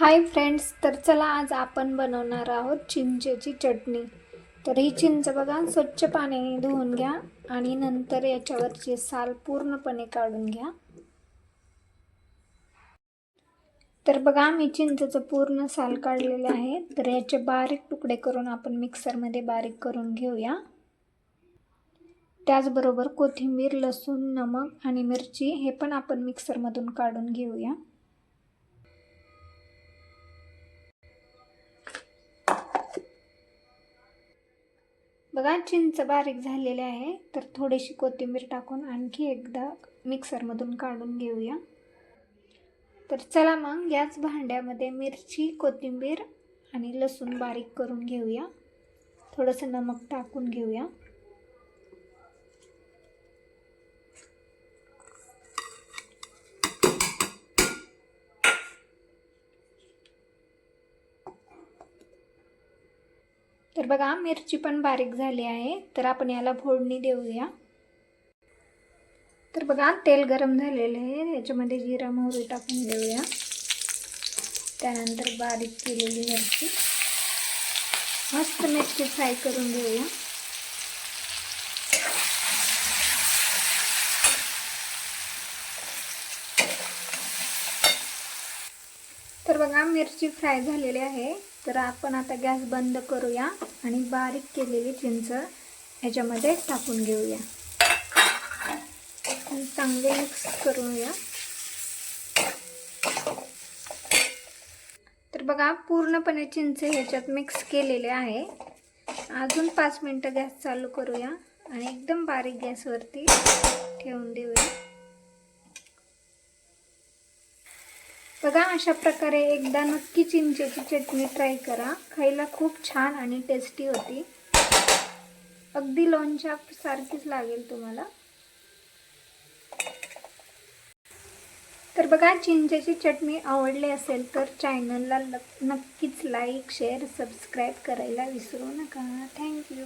Hi friends तर चला आज आपण बनवणार आहोत चिंचेची चटणी. तर ही चिंच बघा स्वच्छ पाण्याने धुवून घ्या आणि नंतर याच्यावरचे साल पूर्णपणे काढून घ्या. तर बघा मी चिंचेचं पूर्ण साल काढलेलं आहे. तर याचे बारीक तुकडे करून आपण मिक्सरमध्ये बारीक करून घेऊया. त्याचबरोबर कोथिंबीर लसूण नमक आणि मिरची हे पण आपण मिक्सरमधून काढून घेऊया. बघा चिंच बारीक झालेले आहे. तर थोडीशी कोथिंबीर टाकून आणखी एकदा मिक्सरमधून काढून घेऊया. तर चला मग याच भांड्यामध्ये मिरची कोथिंबीर आणि लसूण बारीक करून घेऊया. थोडंसं नमक टाकून घेऊया. तर बघा मिरची पण बारीक झाली आहे. तर आपण याला फोडणी देऊया. तर बघा तेल गरम झालेले आहे. याच्यामध्ये जिरा मोहरी टाकून देऊया. त्यानंतर बारीक केलेली मिरची. मस्त मिरची फ्राय करून घेऊया तर बघा मिरची फ्राय झालेली आहे. तर आपण आता गॅस बंद करूया आणि बारीक केलेली चिंच ह्याच्यामध्ये टाकून घेऊया. चांगले मिक्स करूया. तर बघा पूर्णपणे चिंच ह्याच्यात मिक्स केलेले आहे. अजून पाच मिनटं गॅस चालू करूया आणि एकदम बारीक गॅसवरती ठेवून देऊया. बघा अशा प्रकारे एकदा नक्की चिंचेची चटणी ट्राय करा. खायला खूप छान आणि टेस्टी होती. अगदी लोणच्या सारखीच लागेल तुम्हाला. तर बघा चिंचेची चटणी आवडली असेल तर चॅनलला नक्कीच लाईक शेअर सबस्क्राईब करायला विसरू नका. थँक्यू